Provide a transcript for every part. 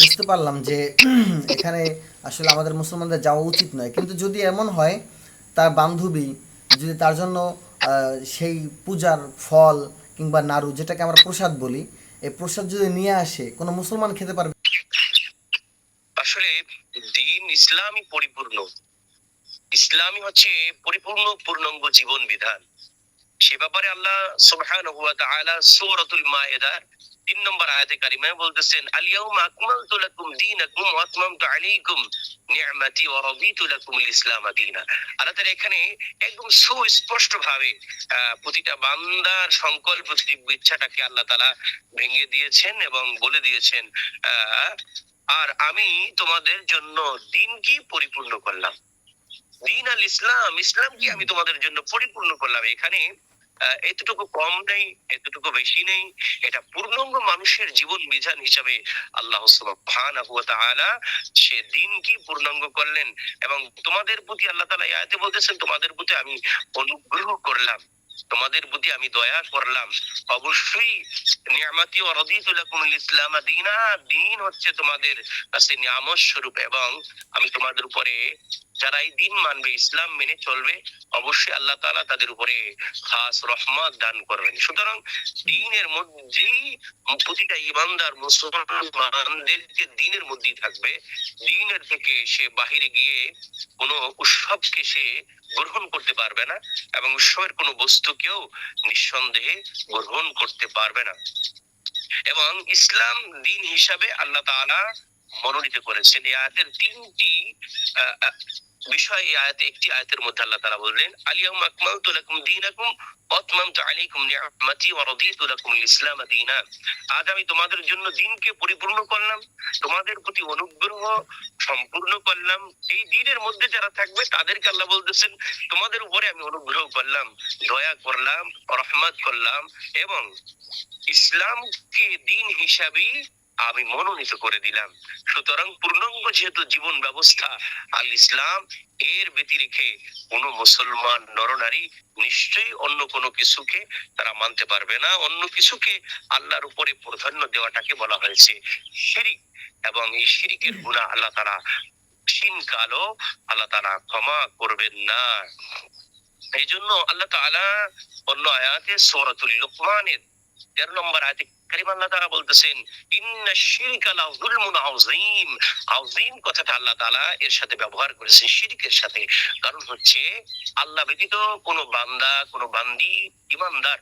বুঝতে পারলাম যে এখানে আসলে আমাদের মুসলমানদের যাওয়া উচিত নয়। কিন্তু যদি এমন হয়, তার বান্ধবী যদি তার জন্য সেই পূজার ফল কিংবা নাড়ু যেটাকে আমরা প্রসাদ বলি, এই প্রসাদ যদি নিয়ে আসে, কোনো মুসলমান খেতে পারবে? আসলে দিন ইসলামই পরিপূর্ণ। ইসলামই হচ্ছে পরিপূর্ণ পূর্ণাঙ্গ জীবন বিধান। সে ব্যাপারে আল্লাহ সূরাতুল মায়েদার তিন নম্বর আয়াতে বলতেছেন ইসলাম আল্লাহ এখানে একদম সুস্পষ্ট ভাবে প্রতিটা বান্দার সংকল্প ইচ্ছাটাকে আল্লাহ তাআলা ভেঙে দিয়েছেন এবং বলে দিয়েছেন আর আমি তোমাদের জন্য দিনকে পরিপূর্ণ করলাম। দিন আল ইসলাম ইসলামকে আমি তোমাদের জন্য পরিপূর্ণ করলাম। এখানে এতটুকু কম নেই, এতটুকু বেশি নেই। এটা পূর্ণাঙ্গ মানুষের জীবন বিধান হিসাবে আল্লাহ তাআলা সে দিনকে পূর্ণাঙ্গ করলেন? এবং তোমাদের প্রতি আল্লাহ তালা আয়াতে বলতেছেন, তোমাদের প্রতি আমি অনুগ্রহ করলাম। তোমাদের প্রতি আমি দয়া করলাম। অবশ্যই নিয়ামাতি ও রদিতু ইসলাম দিনা। দিন হচ্ছে তোমাদের কাছে নিয়ামত স্বরূপ এবং আমি তোমাদের উপরে যারা এই দিন মানবে, ইসলাম মেনে চলবে, অবশ্যই আল্লাহ তাআলা তাদের উপরে খাস রহমত দান করবেন। সুতরাং দিনের মধ্যেই প্রতিটা ইমানদার মুসলমানদেরকে দিনের মধ্যেই থাকবে। দিনের থেকে সে বাহিরে গিয়ে কোনো উৎসবকে সে গ্রহণ করতে পারবে না এবং উৎসবের কোনো বস্তুকেও নিঃসন্দেহে গ্রহণ করতে পারবে না। এবং ইসলাম দিন হিসাবে আল্লাহ তাআলা মনোনীত করেছেন। এই আয়াতের তিনটি বিষয় এই আয়াতে একটি আয়াতের মধ্যে আল্লাহ তাআলা বললেন আলিয়াউম আকমালতু লাকুম দীনাকুম অতমামতু আলাইকুম নি'মাতি ওয়া রাদিতু লাকুমুল ইসলাম দীনা। আজ আমি তোমাদের জন্য দিনকে পরিপূর্ণ করলাম, তোমাদের প্রতি অনুগ্রহ সম্পূর্ণ করলাম। এই দিনের মধ্যে যারা থাকবে তাদেরকে আল্লাহ বলতেছেন, তোমাদের উপরে আমি অনুগ্রহ করলাম, দয়া করলাম, রহমত করলাম এবং ইসলামকে দিন হিসাবেই আমি মনোনীত করে দিলাম। সুতরাং পূর্ণাঙ্গ যেহেতু জীবন ব্যবস্থা, আল ইসলাম এর ব্যতিরেকে কোন মুসলমান, নরনারী নিশ্চয়ই অন্য কোনো কিছুকে তারা মানতে পারবে না। অন্য কিছুকে আল্লাহর উপরে প্রাধান্য দেওয়াটাকে বলা হয়েছে শিরিক। এবং এই শিরিকের গুণা আল্লাহ তারা ক্ষীণ কালো আল্লাহ তারা ক্ষমা করবেন না। এই জন্য আল্লাহ তাআলা অন্য আয়াতে সূরাতুল লুকমানের 13 নম্বর আয়াতে কারিম আল্লাহ তারা বলতেছেন, ইন্না শিরকা জুলমুন আযীম। আযীম কথাটা আল্লাহ তাআলা এর সাথে ব্যবহার করেছেন শিরকের সাথে। কারণ হচ্ছে, আল্লাহ ব্যতীত কোনো বান্দা, কোনো বান্দি, ইমানদার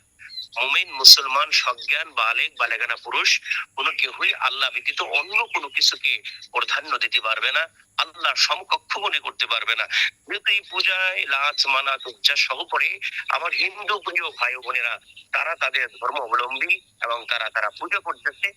মুমিন, মুসলমান, সজ্ঞান, বালেক, বালেগানা পুরুষ, কোনো কেউই আল্লাহ ব্যতীত অন্য কোনো কিছুকে প্রাধান্য দিতে পারবে না, আল্লাহ সমকক্ষ মনে করতে পারবে না। যেহেতু এই পূজায় লাচ মানাত উজ্জা সহ পড়ে আমার হিন্দু প্রিয় ভাই বোনেরা, তারা তাদের ধর্ম অবলম্বী এবং তারা তারা পুজো করতেছে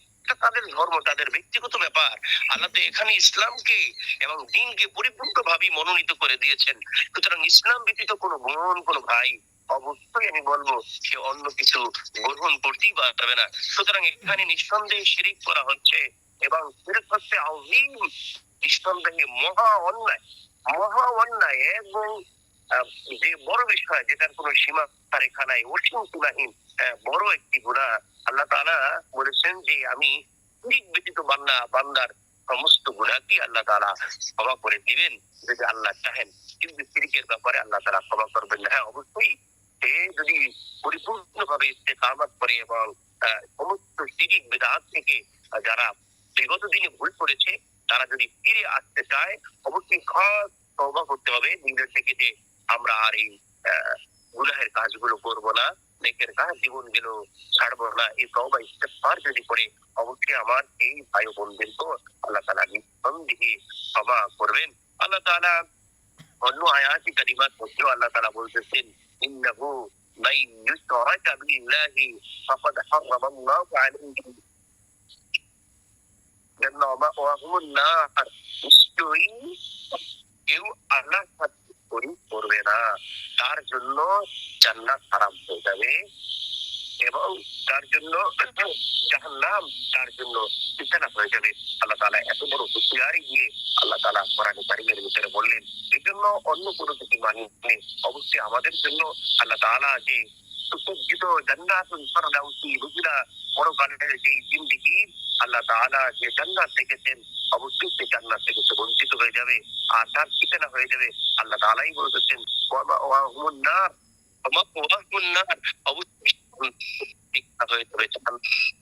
তাদের ধর্ম, তাদের ব্যক্তিগত ব্যাপার। আল্লাহ তো এখানে ইসলামকে এবং দিনকে পরিপূর্ণ ভাবে মনোনীত করে দিয়েছেন। সুতরাং ইসলাম ব্যতীত কোনো বোন, কোনো ভাই অবশ্যই আমি বলব সে অন্য কিছু গ্রহণ করতেই পারবে না। সুতরাং এখানে নিঃসন্দেহে শিরিক করা হচ্ছে এবং শিরিক হচ্ছে আযীম, নিঃসন্দেহে মহা অন্যায়। মহা অন্যায় এবং যে বড় বিষয়, যেটার কোনো সীমা রেখা নাই, অসীম সীমাহীন বড় একটি গুণা আল্লাহ তাআলা বলেছেন যে আমি শিরিক ব্যতীত বান্দা, বান্দার সমস্ত গুণাকে আল্লাহ তাআলা ক্ষমা করে দিবেন, যদি আল্লাহ চাহেন। কিন্তু শিরিকের ব্যাপারে আল্লাহ তাআলা ক্ষমা করবেন না। হ্যাঁ অবশ্যই সে যদি পরিপূর্ণ ভাবে ইস্তেকামত করে এবং সমস্ত শিরিক বেদাত থেকে যারা বিগত দিনে ভুল করেছে, তারা যদি ফিরে আসতে চায়, অবশ্যই খাস করতে হবে। নিজের থেকে যে আমরা আর এই গুনাহের কাজগুলো করব না, নেকের কাজ জীবন গেল ছাড়বো না, এই তওবা ইস্তেগফার যদি করে, অবশ্যই আমার এই ভাই ও বোনদেরকে আল্লাহ তাআলা নিঃসন্দেহে ক্ষমা করবেন। আল্লাহ তাআলা অন্য আয়াতি কারিমাত মধ্যেও আল্লাহ তাআলা বলতেছেন ইন্নাহু মান ইউশরাকা বিল্লাহি ফাকাদ হারাম আল্লাহু আলাইহি জান্নাহ ওয়া নার নিশ্চয়ই কেউ আল্লাহ সাথে করবে না তার জন্য জান্নাত হারাম হয়ে যাবে এবং তার জন্য জাহান্নাম তার জন্য ঠিকানা হয়ে যাবে। আল্লাহ তাআলা এত বড় হুঁশিয়ারি দিয়ে আল্লাহ তাআলা কোরআনে কারিমের ভিতরে বললেন, এই জন্য অন্য কোনো কিছু মানি অবশ্যই আমাদের জন্য আল্লাহ তাআলা যে সুসজ্জিত যে জিন্দেগি, আল্লাহ তাআলা যে জান্নাত অবশ্যই সে জান্নাত থেকে সে বঞ্চিত হয়ে যাবে আর তার ঠিকানা হয়ে যাবে। আল্লাহ তাআলাই ওয়াহুমুন নার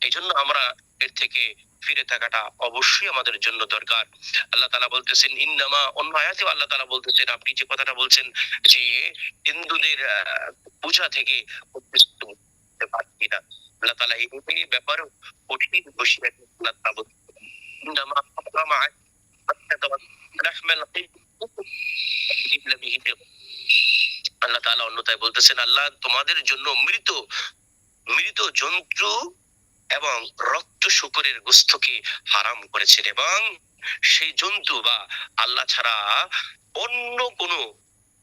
এই জন্য আমরা এর থেকে ফিরে থাকাটা অবশ্যই আমাদের জন্য দরকার। আল্লাহ তাআলা বলতেছেন, ইন্নামা অন্য আয়াতে আল্লাহ তাআলা বলতেছেন, আপনি যে কথাটা বলছেন যে হিন্দুদের পূজা থেকে হতে পারছি না। আল্লাহ তাআলা এই ব্যাপারে কঠিন আল্লাহ বিহি আল্লাহ তাআলা অন্যথায় বলতেছেন, আল্লাহ তোমাদের জন্য মৃত মৃত জন্তু এবং রক্ত শুকরের গোস্তকে হারাম করেছেন এবং সেই জন্তু বা আল্লাহ ছাড়া অন্য কোনো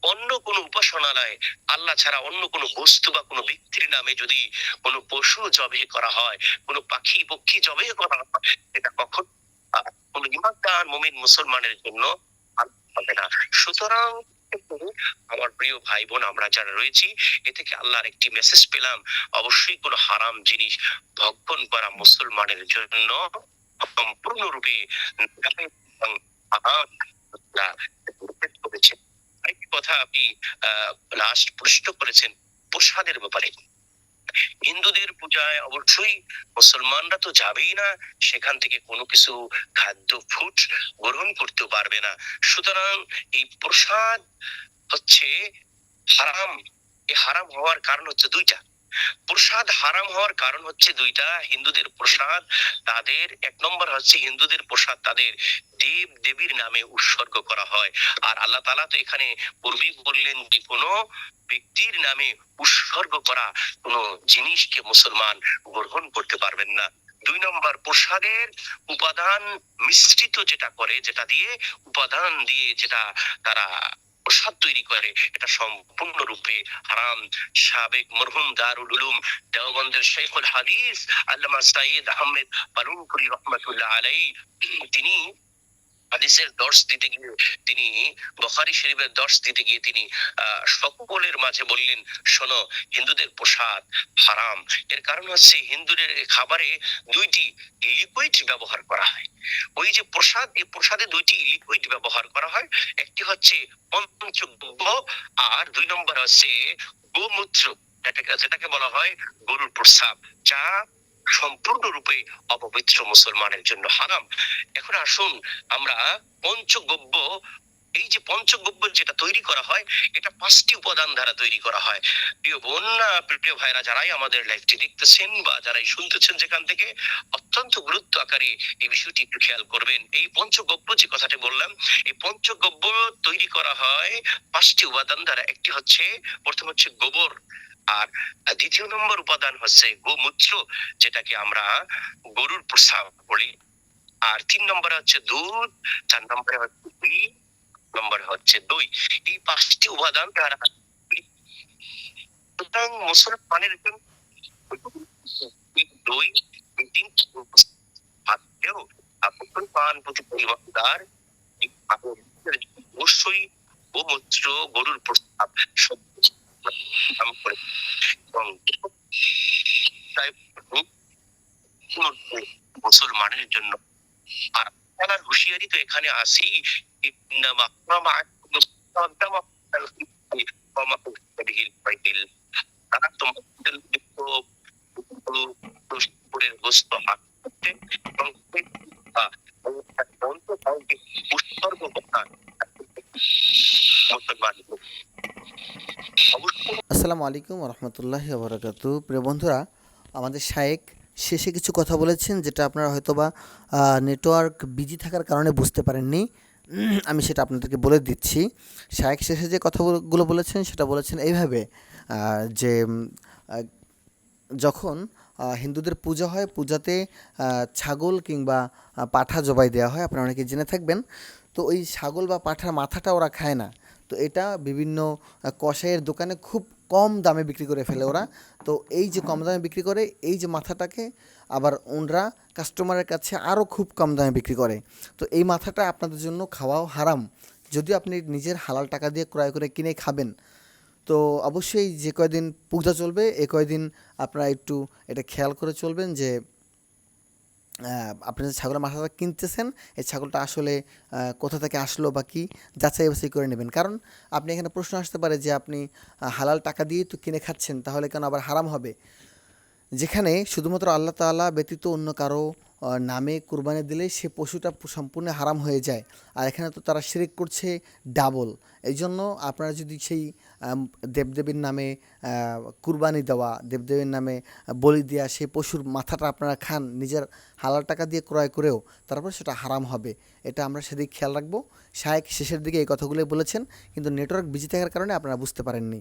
অন্য কোনো উপাসনালয়, আল্লাহ ছাড়া অন্য কোনো বস্তু বা কোনো ব্যক্তির নামে যদি কোনো পশু জবে করা হয়, কোনো পাখি, পক্ষী জবে করা হয় এটা কখন? কোনো ইমানদার মুমিন মুসলমানের জন্য হবে না। সুতরাং আমার প্রিয় ভাই বোন আমরা যারা রয়েছি, এ থেকে আল্লাহর একটি মেসেজ পেলাম। অবশ্যই কোনো হারাম জিনিস ভক্ষণ করা মুসলমানের জন্য সম্পূর্ণরূপে করেছেন। কথা আপনি লাস্ট প্রশ্ন করেছেন, প্রসাদের ব্যাপারে। হিন্দুদের পূজায় অবশ্যই মুসলমানরা তো যাবেই না, সেখান থেকে কোনো কিছু খাদ্য ফুট গ্রহণ করতে পারবে না। সুতরাং এই প্রসাদ হচ্ছে হারাম। এই হারাম হওয়ার কারণ হচ্ছে দুইটা। প্রসাদ হারাম হওয়ার কারণ হচ্ছে দুইটা, হিন্দুদের প্রসাদ, তাদের, এক নম্বর হচ্ছে হিন্দুদের প্রসাদ তাদের দেব দেবীর নামে উৎসর্গ করা হয়। আর আল্লাহ তাআলা তো এখানে পূর্বেই বললেন যে কোনো ব্যক্তির নামে উৎসর্গ করা কোনো জিনিসকে মুসলমান গ্রহণ করতে পারবেন না। দুই নম্বর, প্রসাদের উপাদান মিশ্রিত যেটা করে, যেটা দিয়ে, উপাদান দিয়ে যেটা তারা প্রসাদ তৈরি করে। এটা সম্পূর্ণরূপে হারাম। সাবেক মরহুম দারুল উলুম, দেওবন্দের শেখুল হাদিস, আল্লামা সাইদ আহমেদ পালুনপুরি রহমতুল্লাহ আলাই তিনি হাদিসের দর্শ দিতে গিয়ে, তিনি বখারি শরীফের দর্শ দিতে গিয়ে তিনি সকলের মাঝে বললেন, শোনো, হিন্দুদের প্রসাদ হারাম। এর কারণ হচ্ছে হিন্দুদের খাবারে দুইটি লিকুইড ব্যবহার করা হয়। ওই যে প্রসাদ, এই প্রসাদে দুইটি লিকুইড ব্যবহার করা হচ্ছে আর দুই নম্বর হচ্ছে গোমূত্র যেটাকে বলা হয় গরুর প্রস্রাব, যা সম্পূর্ণরূপে অপবিত্র মুসলমানের জন্য হারাম। এখন আসুন আমরা পঞ্চগব্য এই যে পঞ্চগব্য যেটা তৈরি করা হয়, এটা পাঁচটি উপাদান দ্বারা তৈরি করা হয়। প্রিয় বোন, প্রিয় ভাইরা যারাই আমাদের লাইভটি দেখতেছেন বা যারাই শুনতেছেন যেখান থেকে, অত্যন্ত গুরুত্ব আকারে এই বিষয়টি একটু খেয়াল করবেন। এই পঞ্চগব্য যে কথাটি বললাম, এই পঞ্চগব্য তৈরি করা হয় পাঁচটি উপাদান দ্বারা। একটি হচ্ছে, প্রথম হচ্ছে গোবর, আর দ্বিতীয় নম্বর উপাদান হচ্ছে গোমূত্র, যেটাকে আমরা গরুর প্রস্রাব বলি। আর তিন নম্বরে হচ্ছে দুধ, চার নম্বরে হচ্ছে নম্বরে হচ্ছে দই। এই পাঁচটি উপাদান দ্বারা সুতরাং মুসলমানের দই তিন প্রতি অবশ্যই গোমূত্র, গরুর প্রস্তাব এবং মুসলমানের জন্য আর হুঁশিয়ারি তো এখানে আসি মুসলমান আসসালামু আলাইকুম রহমতুল্লাহি আবরাকাতু প্রিয় বন্ধুরা আমাদের শায়েক শেষে কিছু কথা বলেছেন যেটা আপনারা হয়তোবা নেটওয়ার্ক বিজি থাকার কারণে বুঝতে পারেননি আমি সেটা আপনাদেরকে বলে দিচ্ছি। শায়েক শেষে যে কথাগুলো বলেছেন, সেটা বলেছেন এইভাবে যে যখন হিন্দুদের পূজা হয়, পূজাতে ছাগল কিংবা পাঠা জবাই দেওয়া হয়, আপনারা অনেকে জেনে থাকবেন। তো ওই ছাগল বা পাঠার মাথাটা ওরা খায় না। তো এটা বিভিন্ন কষাইয়ের দোকানে খুব কম দামে বিক্রি করে ফেলে ওরা। তো এই যে কম দামে বিক্রি করে, এই যে মাথাটাকে আবার ওনরা কাস্টমারের কাছে আরও খুব কম দামে বিক্রি করে। তো এই মাথাটা আপনাদের জন্য খাওয়াও হারাম। যদিও আপনি নিজের হালাল টাকা দিয়ে ক্রয় করে কিনে খাবেন, তো অবশ্যই যে কয়দিন পূজা চলবে, এ কয়দিন আপনারা একটু এটা খেয়াল করে চলবেন যে আপনি যে ছাগলের মাথাটা কিনতেছেন, এই ছাগলটা আসলে কোথা থেকে আসলো বা কী, যাচাই বাছাই করে নেবেন। কারণ আপনি এখানে প্রশ্ন আসতে পারে যে আপনি হালাল টাকা দিয়েই তো কিনে খাচ্ছেন, তাহলে কেন আবার হারাম হবে? যেখানে শুধুমাত্র আল্লাহ তাআলা ব্যতীত অন্য কারও নামে কুরবানি দিলে সে পশুটা সম্পূর্ণ হারাম হয়ে যায়। আর এখানে তো তারা শিরিক করছে ডাবল। এই জন্য আপনারা যদি সেই দেবদেবীর নামে কুরবানি দেওয়া, দেবদেবীর নামে বলি দেওয়া সেই পশুর মাথাটা আপনারা খান, নিজের হালাল টাকা দিয়ে ক্রয় করেও, তারপর সেটা হারাম হবে। এটা আমরা সেদিকে খেয়াল রাখব। শায়েক শেষের দিকে এই কথাগুলোই বলেছেন, কিন্তু নেটওয়ার্ক বিজি থাকার কারণে আপনারা বুঝতে পারেননি।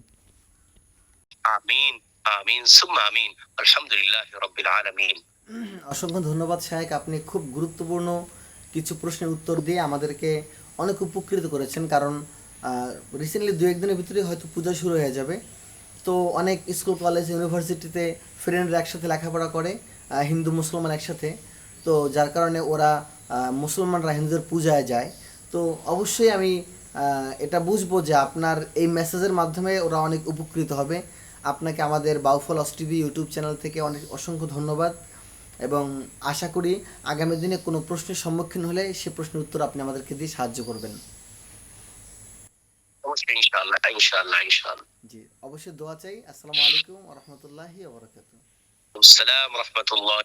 আমিন। আমিন, সুম্মা আমিন, আলহামদুলিল্লাহ রব্বিল আলামিন। অসংখ্য ধন্যবাদ শাহেক আপনি খুব গুরুত্বপূর্ণ কিছু প্রশ্নের উত্তর দিয়ে আমাদেরকে অনেক উপকৃত করেছেন, কারণ রিসেন্টলি দু একদিনের ভিতরে হয়তো পূজা শুরু হয়ে যাবে। তো অনেক স্কুল কলেজ ইউনিভার্সিটিতে ফ্রেন্ডরা একসাথে লেখাপড়া করে হিন্দু, মুসলমান একসাথে। তো যার কারণে ওরা মুসলমানরা হিন্দুদের পূজায় যায়। তো অবশ্যই আমি এটা বুঝব যে আপনার এই মেসেজের মাধ্যমে ওরা অনেক উপকৃত হবে। আপনাকে আমাদের বাউফল অস্টিভি ইউটিউব চ্যানেল থেকে অনেক অসংখ্য ধন্যবাদ এবং আশা করি আগামী দিনে কোনো প্রশ্নের সম্মুখীন হলে সে প্রশ্নের উত্তর আপনি আমাদেরকে দিয়ে সাহায্য করবেন। জি অবশ্যই দোয়া চাই। আসসালামু আলাইকুম রহমতুল্লাহি আসসালাম রহমতুল্লাহ।